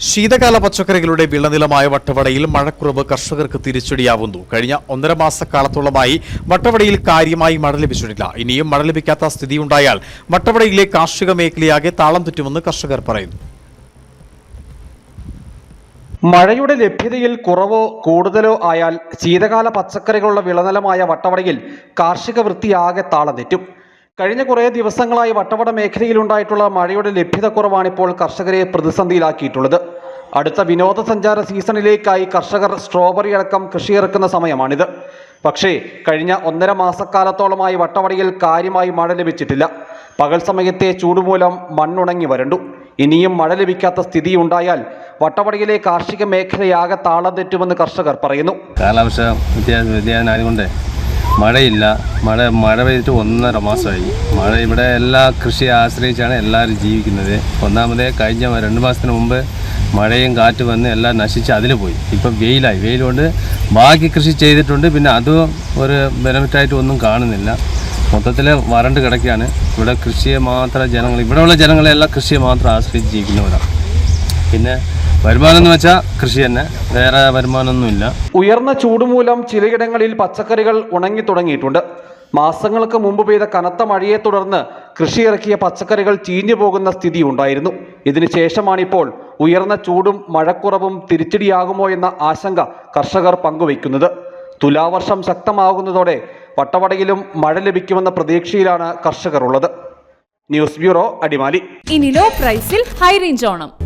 ശീതകാല പച്ചക്കറികളുടെ വിളനിലമായ വട്ടവടയിൽ മഴക്കുറവ് കർഷകർക്ക് തിരിച്ചടിയാവുന്നു. കഴിഞ്ഞ ഒന്നര മാസക്കാലത്തോളമായി വട്ടവടയിൽ കാര്യമായി മഴ ലഭിച്ചിട്ടില്ല. ഇനിയും മഴ ലഭിക്കാത്ത സ്ഥിതിയുണ്ടായാൽ വട്ടവടയിലെ കാർഷിക മേഖലയാകെ താളം തെറ്റുമെന്ന് കർഷകർ പറയുന്നു. മഴയുടെ ലഭ്യതയിൽ കുറവോ കൂടുതലോ ആയാൽ ശീതകാല പച്ചക്കറികളുള്ള വിളനിലമായ വട്ടവടയിൽ കാർഷിക വൃത്തിയാകെ താളം തെറ്റും. കഴിഞ്ഞ കുറേ ദിവസങ്ങളായി വട്ടവട മേഖലയിലുണ്ടായിട്ടുള്ള മഴയുടെ ലഭ്യത കുറവാണിപ്പോൾ കർഷകരെ പ്രതിസന്ധിയിലാക്കിയിട്ടുള്ളത്. അടുത്ത വിനോദസഞ്ചാര സീസണിലേക്കായി കർഷകർ സ്ട്രോബറി അടക്കം കൃഷിയിറക്കുന്ന സമയമാണിത്. പക്ഷേ കഴിഞ്ഞ ഒന്നര മാസക്കാലത്തോളമായി വട്ടവടയിൽ കാര്യമായി മഴ ലഭിച്ചിട്ടില്ല. പകൽ സമയത്തെ ചൂടുമൂലം മണ്ണുണങ്ങി വരണ്ടു. ഇനിയും മഴ ലഭിക്കാത്ത സ്ഥിതി ഉണ്ടായാൽ വട്ടവടയിലെ കാർഷിക മേഖലയാകെ താളം തെറ്റുമെന്ന് കർഷകർ പറയുന്നു. കാലാവസ്ഥ വ്യതിയാനം ആയതുകൊണ്ട് മഴയില്ല. മഴ മഴ പെയ്തിട്ട് ഒന്നര മാസമായി. മഴ ഇവിടെ എല്ലാ കൃഷിയെ ആശ്രയിച്ചാണ് എല്ലാവരും ജീവിക്കുന്നത്. ഒന്നാമതേ കഴിഞ്ഞ രണ്ട് മാസത്തിന് മുമ്പ് മഴയും കാറ്റ് വന്ന് എല്ലാം നശിച്ച് അതിൽ പോയി. ഇപ്പം വെയിലായി. വെയിൽ കൊണ്ട് ബാക്കി കൃഷി ചെയ്തിട്ടുണ്ട്. പിന്നെ അതും ഒരു ബെനിഫിറ്റായിട്ട് ഒന്നും കാണുന്നില്ല. മൊത്തത്തിൽ വരണ്ട് കിടക്കുകയാണ്. ഇവിടെ കൃഷിയെ മാത്രം ജനങ്ങൾ ഇവിടെയുള്ള ജനങ്ങളെല്ലാം കൃഷിയെ മാത്രം ആശ്രയിച്ച് ജീവിക്കുന്നവരാണ്. പിന്നെ വരുമാനം എന്ന് വെച്ചാൽ കൃഷി തന്നെ. വേറെ വരുമാനമൊന്നുമില്ല. ഉയർന്ന ചൂട് മൂലം ചിലയിടങ്ങളിൽ പച്ചക്കറികൾ ഉണങ്ങി തുടങ്ങിയിട്ടുണ്ട്. മാസങ്ങൾക്ക് മുമ്പ് പെയ്ത കനത്ത മഴയെ തുടർന്ന് കൃഷി ഇറക്കിയ പച്ചക്കറികൾ ചീഞ്ഞു പോകുന്ന സ്ഥിതി ഉണ്ടായിരുന്നു. ഇതിനു ശേഷമാണിപ്പോൾ ഉയർന്ന ചൂടും മഴക്കുറവും തിരിച്ചടിയാകുമോ എന്ന ആശങ്ക കർഷകർ പങ്കുവയ്ക്കുന്നത്. തുലാവർഷം ശക്തമാകുന്നതോടെ വട്ടവടയിലും മഴ ലഭിക്കുമെന്ന പ്രതീക്ഷയിലാണ് കർഷകർ ഉള്ളത്. News bureau Adimali. ഇനി ലോ പ്രൈസിൽ ഹൈ റേഞ്ച് ഓണം.